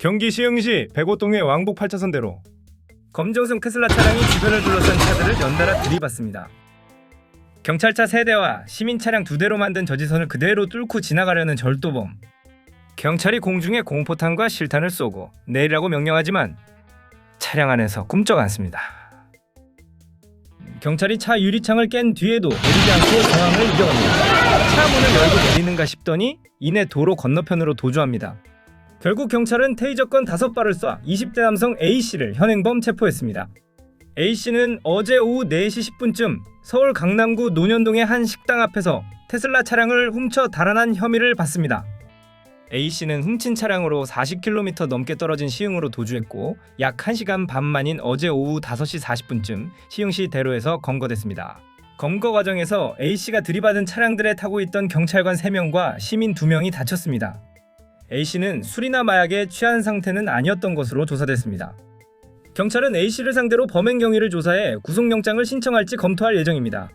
경기 시흥시 백오동의 왕복 8차선대로 검정색 테슬라 차량이 주변을 둘러싼 차들을 연달아 들이받습니다. 경찰차 3대와 시민 차량 2대로 만든 저지선을 그대로 뚫고 지나가려는 절도범. 경찰이 공중에 공포탄과 실탄을 쏘고 내리라고 명령하지만 차량 안에서 꿈쩍 않습니다. 경찰이 차 유리창을 깬 뒤에도 내리지 않고 상황을 이겨갑니다. 차 문을 열고 내리는가 싶더니 이내 도로 건너편으로 도주합니다. 결국 경찰은 테이저건 5발을 쏴 20대 남성 A씨를 현행범 체포했습니다. A씨는 어제 오후 4시 10분쯤 서울 강남구 논현동의 한 식당 앞에서 테슬라 차량을 훔쳐 달아난 혐의를 받습니다. A씨는 훔친 차량으로 40km 넘게 떨어진 시흥으로 도주했고 약 1시간 반 만인 어제 오후 5시 40분쯤 시흥시 대로에서 검거됐습니다. 검거 과정에서 A씨가 들이받은 차량들에 타고 있던 경찰관 3명과 시민 2명이 다쳤습니다. A씨는 술이나 마약에 취한 상태는 아니었던 것으로 조사됐습니다. 경찰은 A씨를 상대로 범행 경위를 조사해 구속영장을 신청할지 검토할 예정입니다.